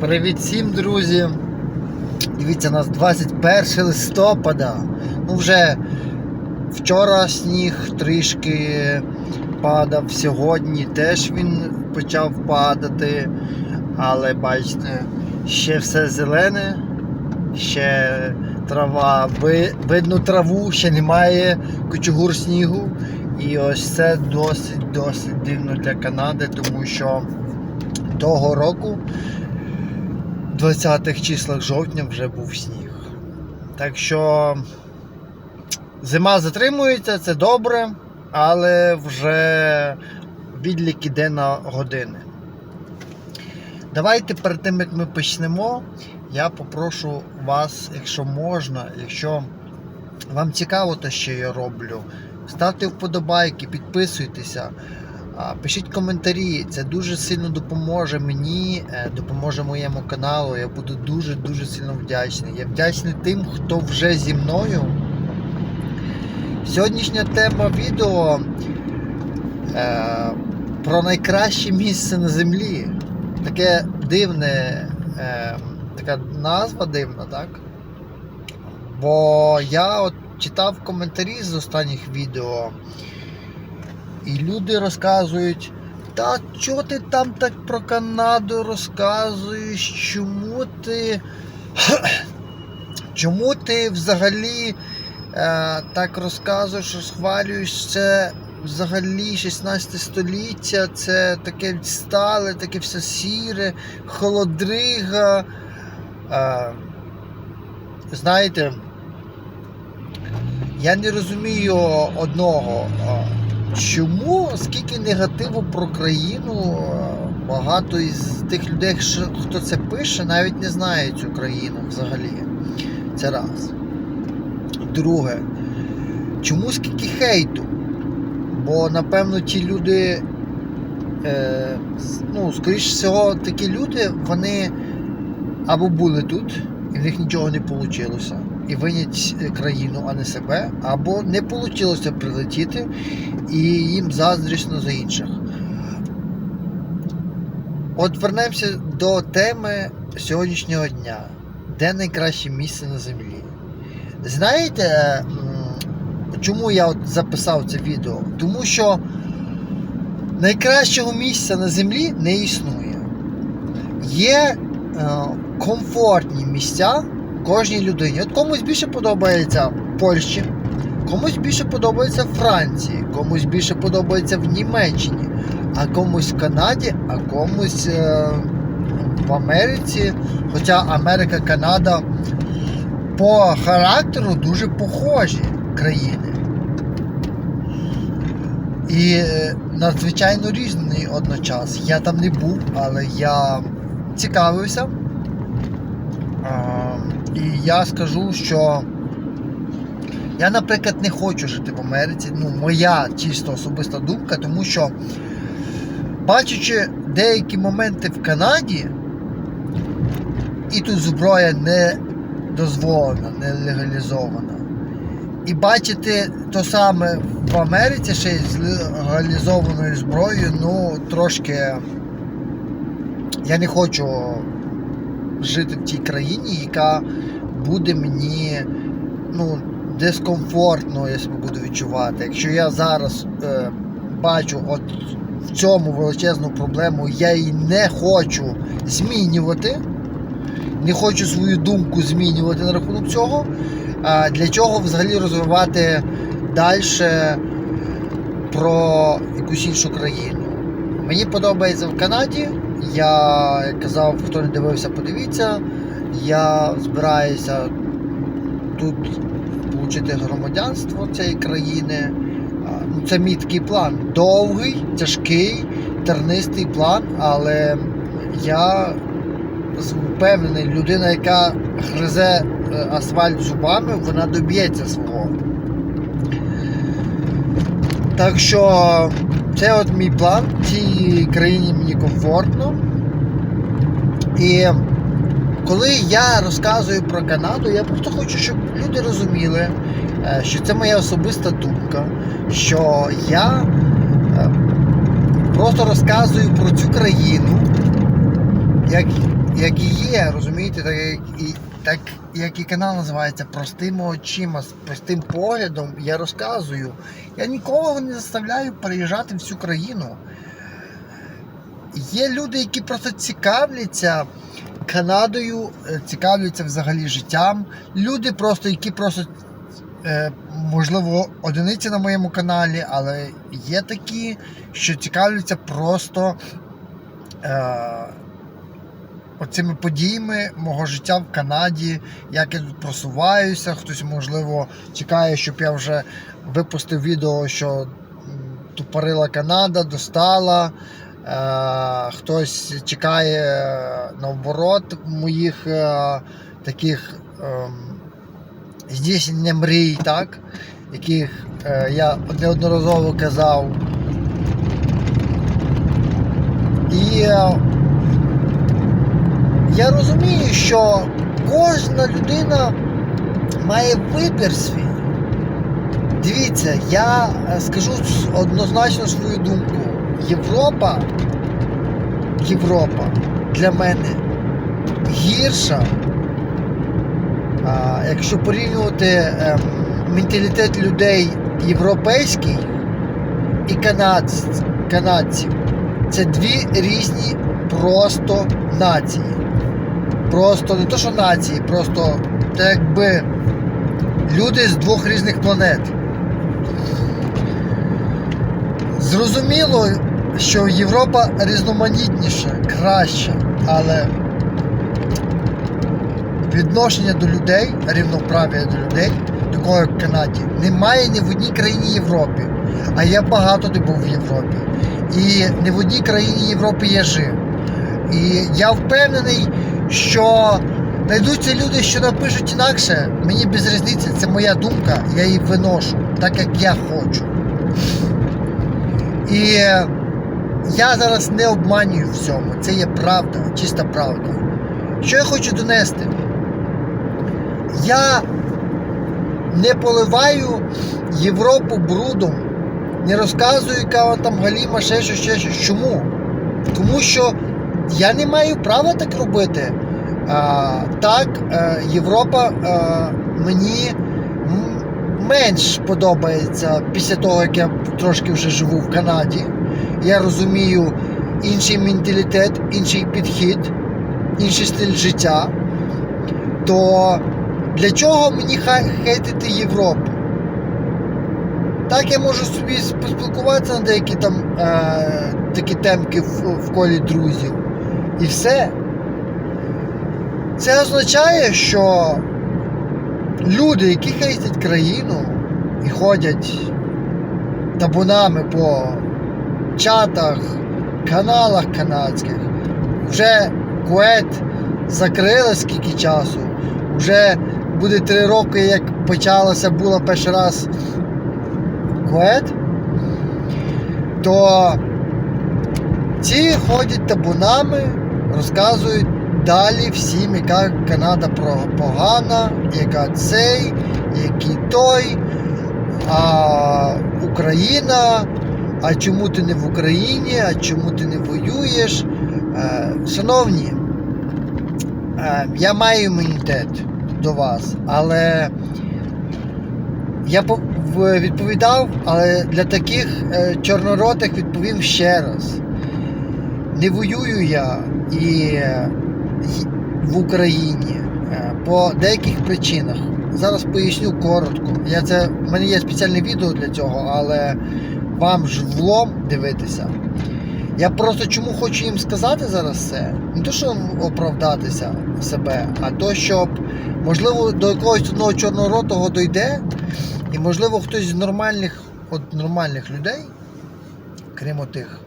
Привіт всім, друзі! Дивіться, у нас 21 листопада. Ну, вже вчора сніг трішки падав, сьогодні теж він почав падати. Але бачите, ще все зелене, ще трава, видно траву, ще немає кучугур снігу. І ось це досить досить дивно для Канади, тому що того року, 20-х числах жовтня, вже був сніг. Так що зима затримується, це добре, але вже відлік іде на години. Давайте перед тим, як ми почнемо, я попрошу вас, якщо можна, якщо вам цікаво те, що я роблю, ставте вподобайки, підписуйтеся. Пишіть коментарі, це дуже сильно допоможе мені, е, допоможе моєму каналу. Я буду дуже-дуже сильно вдячний. Я вдячний тим, хто вже зі мною. Сьогоднішня тема відео е, про найкраще місце на землі. Таке дивне, е, така назва дивна, так? Бо я от читав коментарі з останніх відео. І люди розказують, та чого ти там так про Канаду розказуєш? Чому ти. Чому ти взагалі е, так розказуєш, розхвалюєш це взагалі 16 століття, це таке відстале, таке все сіре, холодрига. Е, знаєте, я не розумію одного. Чому скільки негативу про країну? е, Багато із тих людей, хто це пише, навіть не знає цю країну взагалі. Це раз. Друге, чому скільки хейту? Бо, напевно, ті люди, е, ну, скоріш всього, такі люди, вони або були тут, і в них нічого не вийшло, і винять е, країну, а не себе, або не вийшло прилетіти, і їм заздрісно за інших. От вернемося до теми сьогоднішнього дня. Де найкраще місце на землі? Знаєте, чому я от записав це відео? Тому що найкращого місця на землі не існує. Є е, комфортні місця кожній людині. От комусь більше подобається Польщі, комусь більше подобається Франції, комусь більше подобається в Німеччині, а комусь в Канаді, а комусь е, в Америці. Хоча Америка, Канада по характеру дуже похожі країни. І е, надзвичайно різний одночас. Я там не був, але я цікавився. І я скажу, що я, наприклад, не хочу жити в Америці. Ну, моя чисто особиста думка, тому що, бачачи деякі моменти в Канаді, і тут зброя не дозволена, не легалізована. І бачити то саме в Америці ще й з легалізованою зброєю, ну, трошки я не хочу жити в тій країні, яка буде мені ну, дискомфортно, я себе буду відчувати. Якщо я зараз е, бачу от в цьому величезну проблему, я її не хочу змінювати, не хочу свою думку змінювати на рахунок цього. А для чого взагалі розвивати далі про якусь іншу країну? Мені подобається в Канаді. Я казав, хто не дивився, подивіться. Я збираюся тут отримати громадянство цієї країни. Ну, це мій такий план. Довгий, тяжкий, тернистий план, але я впевнений, людина, яка гризе е, асфальт зубами, вона доб'ється свого. Так що це от мій план. В цій країні мені комфортно. І коли я розказую про Канаду, я просто хочу, щоб люди розуміли, е, що це моя особиста думка, що я е, просто розказую про цю країну, як, як і є, розумієте, так і, так як і канал називається Простими очима, з простим поглядом, я розказую. Я нікого не заставляю переїжджати в цю країну. Є люди, які просто цікавляться Канадою, е, цікавляться взагалі життям. Люди просто, які просто, е, можливо, одиниці на моєму каналі, але є такі, що цікавляться просто е, оцими подіями мого життя в Канаді, як я тут просуваюся. Хтось, можливо, чекає, щоб я вже випустив відео, що тупорила Канада, достала. Е, хтось чекає е, наоборот моїх е, таких ем, здійснення мрій, так? яких я неодноразово казав. І я розумію, що кожна людина має вибір свій. Дивіться, я е, скажу однозначно свою думку. Європа, Європа для мене гірша, якщо порівнювати ем, менталітет людей європейський і канадць, канадців. Це дві різні просто нації. Просто не то, що нації, просто це якби люди з двох різних планет. Зрозуміло, що Європа різноманітніша, краща, але відношення до людей, рівноправ'я до людей, такого як в Канаді, немає ні в одній країні Європи. А я багато де був в Європі. І не в одній країні Європи я жив. І я впевнений, що знайдуться люди, що напишуть інакше, мені без різниці, це моя думка, я її виношу, так як я хочу. І я зараз не обманюю в цьому. Це є правда, чиста правда. Що я хочу донести? Я не поливаю Європу брудом, не розказую, яка там галіма, ще щось, ще щось. Чому? Тому що я не маю права так робити. А, так, е, Європа е, мені менш подобається після того, як я трошки вже живу в Канаді. Я розумію інший менталітет, інший підхід, інший стиль життя. То для чого мені хейтити Європу? Так я можу собі поспілкуватися на деякі там е, такі темки в, в колі друзів. І все. Це означає, що люди, які хейтять країну і ходять табунами по чатах, каналах канадських, вже Кует закрили скільки часу, вже буде три роки, як почалася була перший раз Кует, то ці ходять табунами, розказують далі всім, яка Канада погана, яка цей, який той, а Україна, а чому ти не в Україні, а чому ти не воюєш. Е, Шановні, е, я маю імунітет до вас, але я по- відповідав, але для таких е, чорноротих відповім ще раз. Не воюю я і, е, в Україні е, по деяких причинах. Зараз поясню коротко. Я це, в мене є спеціальне відео для цього, але вам ж влом дивитися. Я просто чому хочу їм сказати зараз це? Не то, щоб оправдатися себе, а то, щоб можливо до якогось одного чорноротого дойде, і можливо хтось з нормальних, от нормальних людей, крім тих,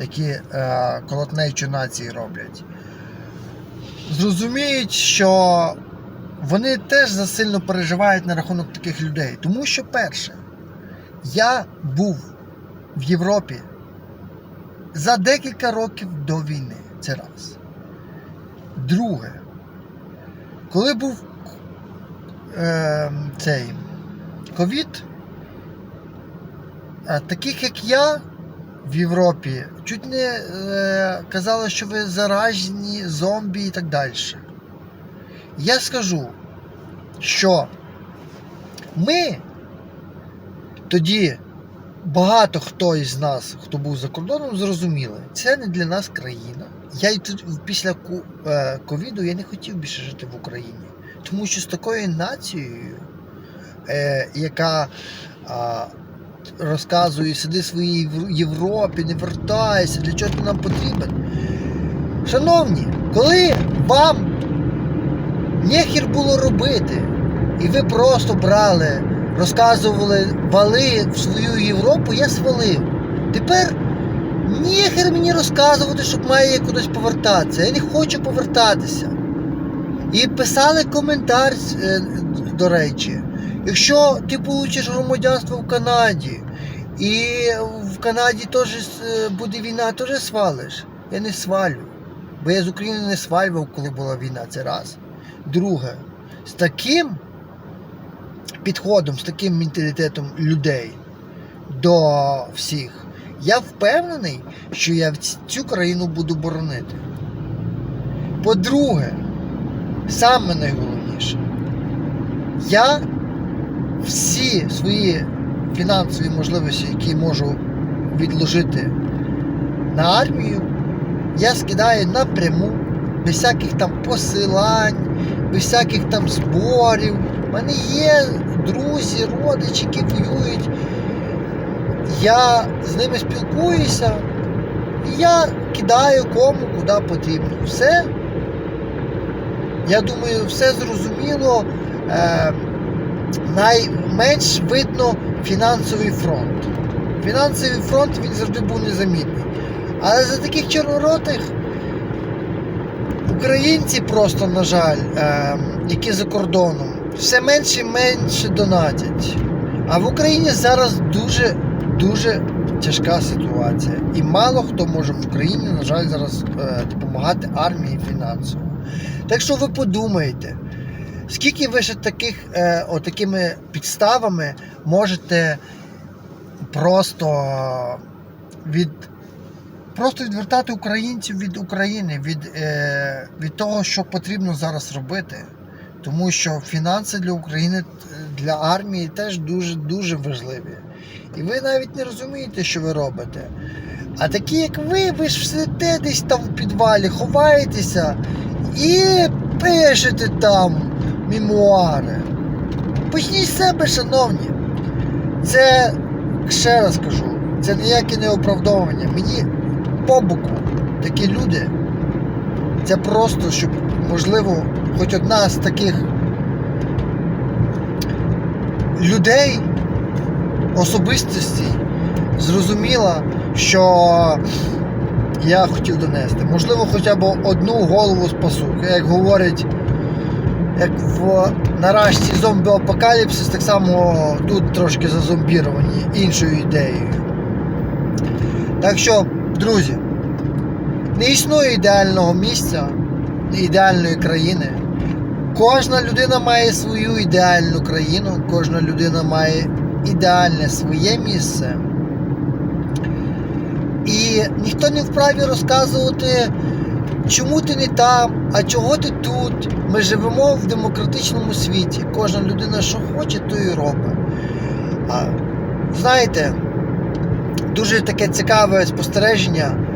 які е, колотнечу нації роблять, зрозуміють, що вони теж засильно переживають на рахунок таких людей. Тому що, перше, я був в Європі за декілька років до війни. Це раз. Друге, коли був е, цей ковід, таких як я в Європі чуть не е, казали, що ви заражені, зомбі і так далі. Я скажу, що ми тоді багато хто із нас, хто був за кордоном, зрозуміли, це не для нас країна. Я й тут після е, ковіду я не хотів більше жити в Україні. Тому що з такою нацією, е, яка а, розказує, сиди в своїй Європі, не вертайся, для чого ти нам потрібен. Шановні, коли вам нехір було робити, і ви просто брали, розказували, вали в свою Європу, я свалив. Тепер нехер мені розказувати, щоб має кудись повертатися. Я не хочу повертатися. І писали коментар, е, до речі, якщо ти получиш громадянство в Канаді, і в Канаді теж е, буде війна, теж свалиш. Я не свалю. Бо я з України не свалював, коли була війна, це раз. Друге, з таким підходом, з таким менталітетом людей до всіх, я впевнений, що я цю країну буду боронити. По-друге, саме найголовніше, я всі свої фінансові можливості, які можу відложити на армію, я скидаю напряму, без всяких там посилань, без всяких там зборів. У мене є друзі, родичі, які воюють. Я з ними спілкуюся, і я кидаю кому куди потрібно. Все. Я думаю, все зрозуміло. Е, найменш видно фінансовий фронт. Фінансовий фронт він завжди був незамітний. Але за таких чорноротих українці просто, на жаль, е, які за кордоном, все менше і менше донатять. А в Україні зараз дуже дуже тяжка ситуація. І мало хто може в Україні, на жаль, зараз е, допомагати армії фінансово. Так що ви подумайте, скільки ви ще таких е, отакими підставами можете просто від просто відвертати українців від України, від, е, від того, що потрібно зараз робити. Тому що фінанси для України, для армії теж дуже дуже важливі. І ви навіть не розумієте, що ви робите. А такі, як ви, ви ж сидите десь там в підвалі, ховаєтеся і пишете там мемуари. Почніть з себе, шановні. Це, ще раз кажу, це ніяке не оправдовування. Мені по боку такі люди. Це просто, щоб, можливо, хоч одна з таких людей, особистостей, зрозуміла, що я хотів донести. Можливо, хоча б одну голову спасу. Як говорять, як в наражці зомбі-апокаліпсис, так само тут трошки зазомбіровані іншою ідеєю. Так що, друзі, не існує ідеального місця, ідеальної країни. Кожна людина має свою ідеальну країну, кожна людина має ідеальне своє місце. І ніхто не вправі розказувати, чому ти не там, а чого ти тут. Ми живемо в демократичному світі. Кожна людина, що хоче, то і робить. А, знаєте, дуже таке цікаве спостереження.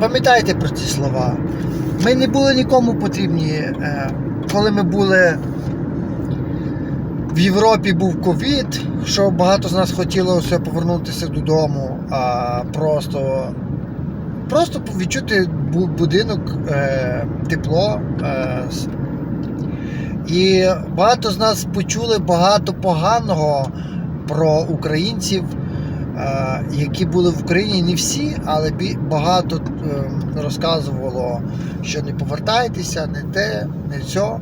Пам'ятайте про ці слова. Ми не були нікому потрібні, е, коли ми були в Європі був ковід, що багато з нас хотілося повернутися додому, а просто, просто відчути будинок, е, тепло. Е, і багато з нас почули багато поганого про українців, е, які були в Україні. Не всі, але багато розказувало, що не повертайтеся, не те, не цьо.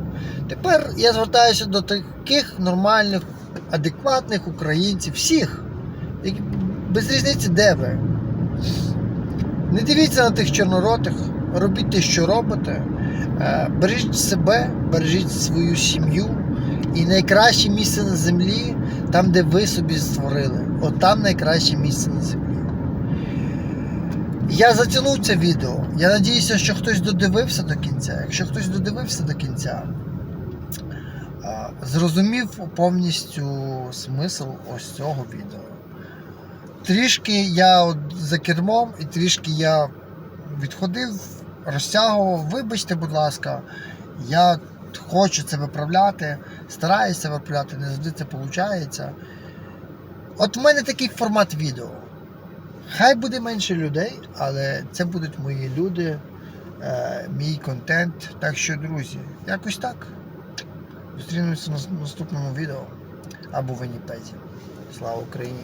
Тепер я звертаюся до таких нормальних, адекватних українців, всіх, без різниці, де ви. Не дивіться на тих чорноротих, робіть те, що робите. Е, Бережіть себе, бережіть свою сім'ю. І найкраще місце на землі, там, де ви собі створили. От там найкраще місце на землі. Я затягнув це відео. Я надіюся, що хтось додивився до кінця. Якщо хтось додивився до кінця, зрозумів повністю смисл ось цього відео. Трішки я от за кермом і трішки я відходив, розтягував. Вибачте, будь ласка, я хочу це виправляти, стараюся виправляти, не завжди це виходить. От в мене такий формат відео. Хай буде менше людей, але це будуть мої люди, е, мій контент. Так що, друзі, якось так. Зустрінемося на наступному відео або в Вінніпезі. Слава Україні!